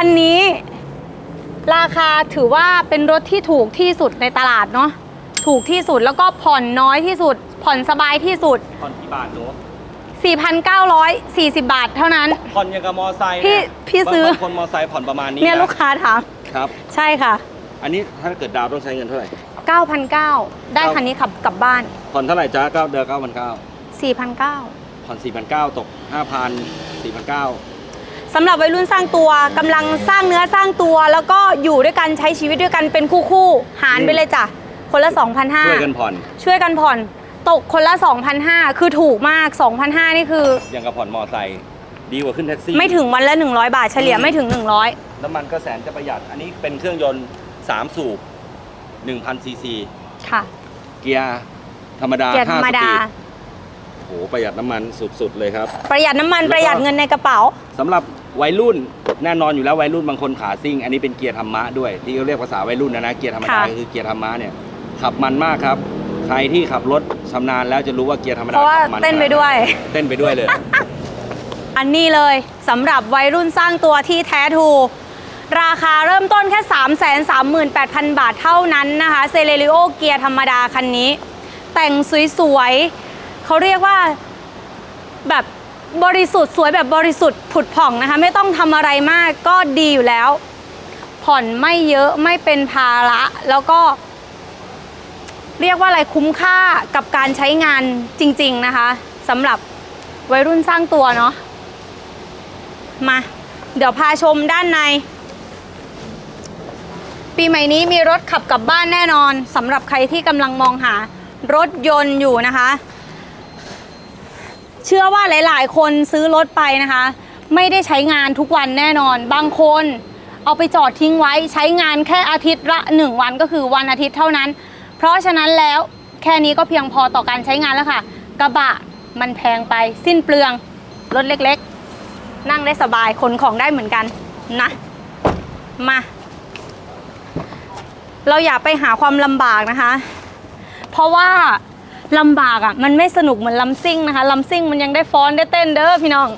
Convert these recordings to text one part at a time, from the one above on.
คันนี้ ราคาถือว่าเป็นรถที่ถูกที่สุดในตลาดเนาะถูกที่สุดแล้วก็ผ่อนน้อยที่สุด ผ่อนสบายที่สุด ผ่อนกี่บาทหนู4,940 บาทเท่านั้น ผ่อนยังกับมอไซค์พี่นะพี่ซื้อบางบางคนมอไซค์ผ่อนประมาณนี้เนี่ยนะลูกค้าถาม ครับ ใช่ค่ะ อันนี้ถ้าเกิดดาวต้องใช้เงินเท่าไหร่ 9,900ได้คันนี้ขับกลับบ้าน ผ่อนเท่าไหร่จ้าเก้าเดือนเก้าพันเก้า4,900ผ่อนสี่พันเก้าตกห้าพันสี่พันเก้า สำหรับวัยรุ่นสร้างตัวกำลังสร้างเนื้อสร้างตัว แล้วก็อยู่ด้วยกันใช้ชีวิตด้วยกันเป็นคู่คู่ๆหารไปเลยจ้ะคนละ2,500ช่วยกันผ่อนช่วยกันผ่อน ตกคนละ2,500คือถูกมาก2,500นี่คือยังกับผ่อนมอไซค์ดีกว่าขึ้นแท็กซี่ ไม่ถึงวันละ 100 บาทเฉลี่ยอืมไม่ถึงน้ำมันก็แสนจะประหยัด อันนี้เป็นเครื่องยนต์ 3 สูบ1,000ซีซี100ค่ะเกียร์ธรรมดาเกียร์ธรรม5สดาปีดโห ประหยัดน้ำมันสุดๆเลยครับ ประหยัดน้ำมันแล้วก็ ประหยัดเงินในกระเป๋า สำหรับวัยรุ่นแน่นอนอยู่แล้ววัยรุ่นบางคนขาซิ่ง อันนี้เป็นเกียร์ธรรมะด้วยที่เขาเรียกภาษาวัยรุ่นนะนะเกียร์ธรรมดาค่ะ คือเกียร์ธรรมะเนี่ยขับมันมากครับ ใครที่ขับรถชำนาญแล้วจะรู้ว่าเกียร์ธรรมเพดาราะว่าขับมันเต้นไปด้วย เต้นไปด้วยเลย อันนี้เลยสำหรับวัยรุ่นสร้างตัวที่แท้ทูราคาเริ่มต้นแค่ 3 3 8 0 0 0 บาทเท่านั้นนะคะเซเลริโอเกียร์ธรรมดาคันนี้ แต่งสวยๆเขาเรียกว่าแบบ บริสุทธิ์สวยแบบบริสุทธิ์ผุดผ่องนะคะ ไม่ต้องทำอะไรมากก็ดีอยู่แล้ว ผ่อนไม่เยอะไม่เป็นภาระ แล้วก็ เรียกว่าอะไรคุ้มค่ากับการใช้งานจริง ๆนะคะสำหรับวัยรุ่นสร้างตัวเนาะมา เดี๋ยวพาชมด้านใน ปีใหม่นี้มีรถขับกลับบ้านแน่นอนสำหรับใครที่กำลังมองหารถยนต์อยู่นะคะ เชื่อว่าหลาย ๆ คนซื้อรถไปนะคะ ไม่ได้ใช้งานทุกวันแน่นอน บางคนเอาไปจอดทิ้งไว้ใช้งานแค่อาทิตย์ละหนึ่งวันก็คือวันอาทิตย์เท่านั้น เพราะฉะนั้นแล้วแค่นี้ก็เพียงพอต่อการใช้งานแล้วค่ะ กระบะมันแพงไปสิ้นเปลืองรถเล็กๆ นั่งได้สบายขนของได้เหมือนกันนะมา เราอย่าไปหาความลำบากนะคะ เพราะว่า ลำบากอะมันไม่สนุกเหมือนลำซิ่งนะคะลำซิ่งมันยังได้ฟ้อนได้เต้นเด้อพี่น้อง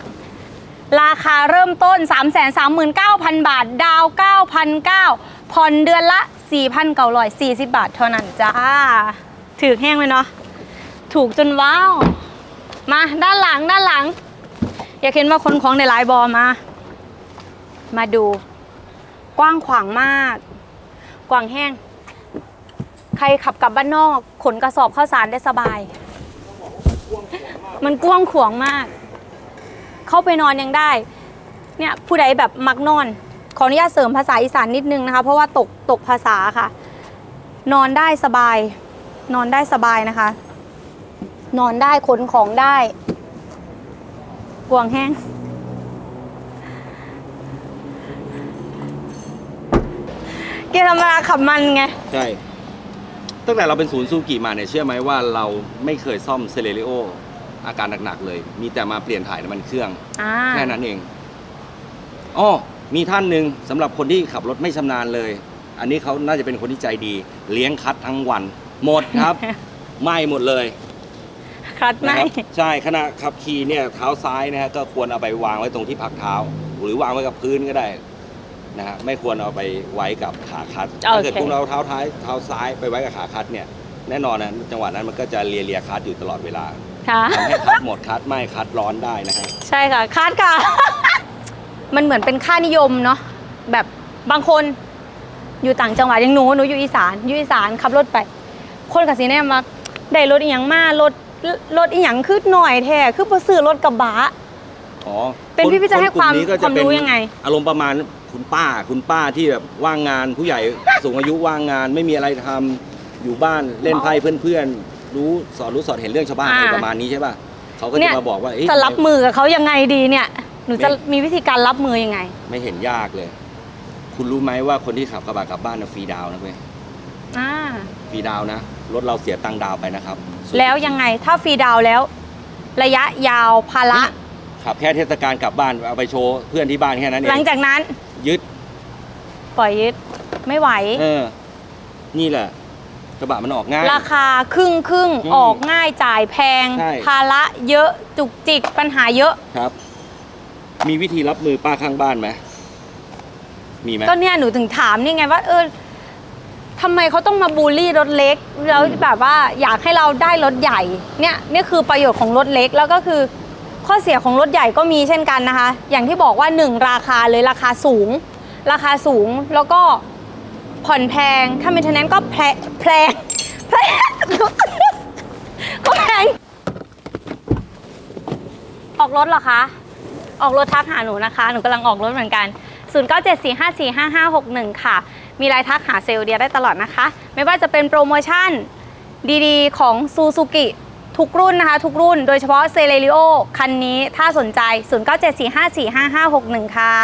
ราคาเริ่มต้น 3 3 9 0 0 0 บาท ดาว 9,900ผ่อนเดือนละ 4,940 บาทเท่านั้นจ้าถือแห้งเลยเนาะถูกจนว้าว มาด้านหลังด้านหลัง อยากเห็นว่าคนของในหลายบอมา มาดู กว้างขวางมาก กว้างแห้ง ใครขับกลับบ้านนอก ขนกระสอบข้าวสารได้สบาย มันกว้างขวางมาก เข้าไปนอนยังได้ เนี่ยผู้ใดแบบมักนอน ขออนุญาตเสริมภาษาอีสานนิดนึงนะคะ เพราะว่าตกตกภาษาค่ะ นอนได้สบาย นอนได้สบายนะคะ นอนได้ขนของได้กวงแห้งเกียร์ธรรมดาขับมันไง ใช่ ตั้งแต่เราเป็นศูนย์ซูกิมาเนี่ยเชื่อไหมว่าเราไม่เคยซ่อมเซเลริโออาการหนักๆเลย มีแต่มาเปลี่ยนถ่ายน้ำมันเครื่องอ่าแค่นั้นเองอ๋อมีท่านหนึ่งสำหรับคนที่ขับรถไม่ชำนาญเลย อันนี้เขาน่าจะเป็นคนที่ใจดี เลี้ยงคัดทั้งวัน หมดครับ ไหม่หมดเลยคลัดไหมนะครับใช่ขณะขับขี่เนี่ยเท้าซ้ายนะฮะก็ควรเอาไปวางไว้ตรงที่พักเท้า หรือวางไว้กับพื้นก็ได้ นะฮะไม่ควรเอาไปไว้กับขาคัดโอเคถ้าเกิดคุณเอาเท้าท้ายเท้าซ้ายไปไว้กับขาคัดเนี่ยแน่นอนนะจังหวะนั้นมันก็จะเลียเลียคัดอยู่ตลอดเวลาค่ะทำให้คัดหมดคัดไหม่คัดร้อนได้นะฮะใช่ค่ะคาดค่ะ มันเหมือนเป็นค่านิยมเนาะแบบบางคนอยู่ต่างจังหวัดอย่างหนูหนูอยู่อีสานอยู่อีสานขับรถไป คนกับสีแน่มาได้รถอีหยังมารถรถอีหยังคือหน่อยแท้คือพอซื้อรถกระบะอ๋อเป็นพี่พี่จะให้นกลุ่นี้ก็ความเป็นรู้ยังไง อารมณ์ประมาณ คุณป้าคุณป้าที่แบบว่างงานผู้ใหญ่สูงอายุว่างงานไม่มีอะไรทำอยู่บ้านเล่นไพ่เพื่อนๆ รู้สอนรู้สอนเห็นเรื่องชาวบ้านอ่าอะไรประมาณนี้ใช่ป่ะเขาก็เนี่จะย มาบอกว่าเอ๊ะ จะรับมือกับเขายังไงดีเนี่ย หนูจะไม่มีวิธีการรับมือยังไง ไม่เห็นยากเลย คุณรู้ไหมว่าคนที่ขับกระบะกลับบ้านนะฟรีดาวน์นะเว้ยอ่า ฟรีดาวน์นะรถเราเสียตังค์ดาวน์ไปนะครับแล้วยังไงถ้าฟรีดาวน์แล้ว ระยะยาวภาระ ขับแค่เทศกาลกลับบ้านเอาไปโชว์เพื่อนที่บ้านแค่นั้นเอหลังงจากนั้น ยึด ปล่อยยึดไม่ไหว เออ นี่แหละ กระบะมันออกง่าย ราคาครึ่งครึ่งอืมออกง่ายจ่ายแพง ใช่ ภาระเยอะจุกจิกปัญหาเยอะ ครับ มีวิธีรับมือป้าข้างบ้านไหมมีไหม ก็เนี่ยหนูถึงถามนี่ไงว่าเออทำไมเขาต้องมาบูลลี่รถเล็ก แล้วแบบว่าอยากให้เราได้รถใหญ่ เนี่ยนี่คือประโยชน์ของรถเล็กแล้วก็คือ ข้อเสียของรถใหญ่ก็มีเช่นกันนะคะ อย่างที่บอกว่าหนึ่งราคาเลยราคาสูง ราคาสูงแล้วก็ผ่อนแพง ถ้าเป็นทนั้นก็แพงแพงแพงก็แพง ออกรถเหรอคะ ออกรถทักหาหนูนะคะ หนูกำลังออกรถเหมือนกัน 0974545561 ค่ะ มีรายทักหาเซลล์เดียได้ตลอดนะคะ ไม่ว่าจะเป็นโปรโมชั่นดีๆ ของซูซูกิ ทุกรุ่นนะคะ ทุกรุ่นโดยเฉพาะเซเลริโอคันนี้ถ้าสนใจ 0974545561 ค่ะ